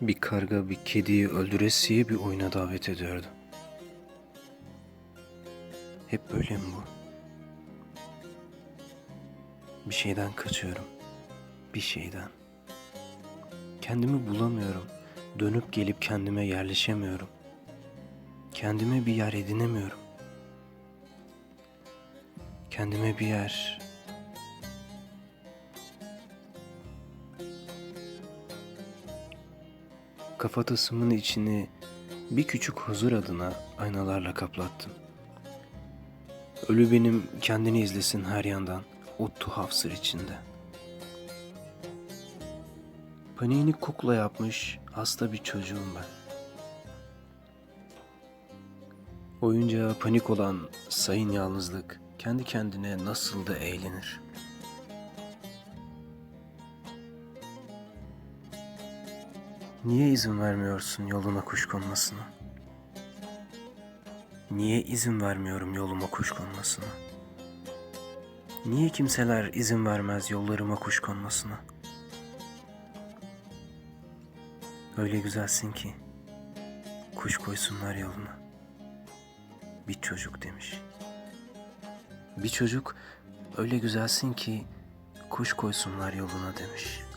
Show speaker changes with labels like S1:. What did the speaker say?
S1: Bir karga bir kediyi öldüresiye bir oyuna davet ediyordu. Hep böyle mi bu? Bir şeyden kaçıyorum. Bir şeyden. Kendimi bulamıyorum. Dönüp gelip kendime yerleşemiyorum. Kendime bir yer edinemiyorum. Kendime bir yer Kafatasımın içini bir küçük huzur adına aynalarla kaplattım. Ölü benim kendini izlesin her yandan o tuhaf sır içinde. Paniğini kukla yapmış hasta bir çocuğum ben. Oyuncağa panik olan sayın yalnızlık kendi kendine nasıl da eğlenir. Niye izin vermiyorsun yoluna kuş konmasına? Niye izin vermiyorum yoluma kuş konmasına? Niye kimseler izin vermez yollarıma kuş konmasına? Öyle güzelsin ki kuş koysunlar yoluna. Bir çocuk demiş. Bir çocuk öyle güzelsin ki kuş koysunlar yoluna demiş.''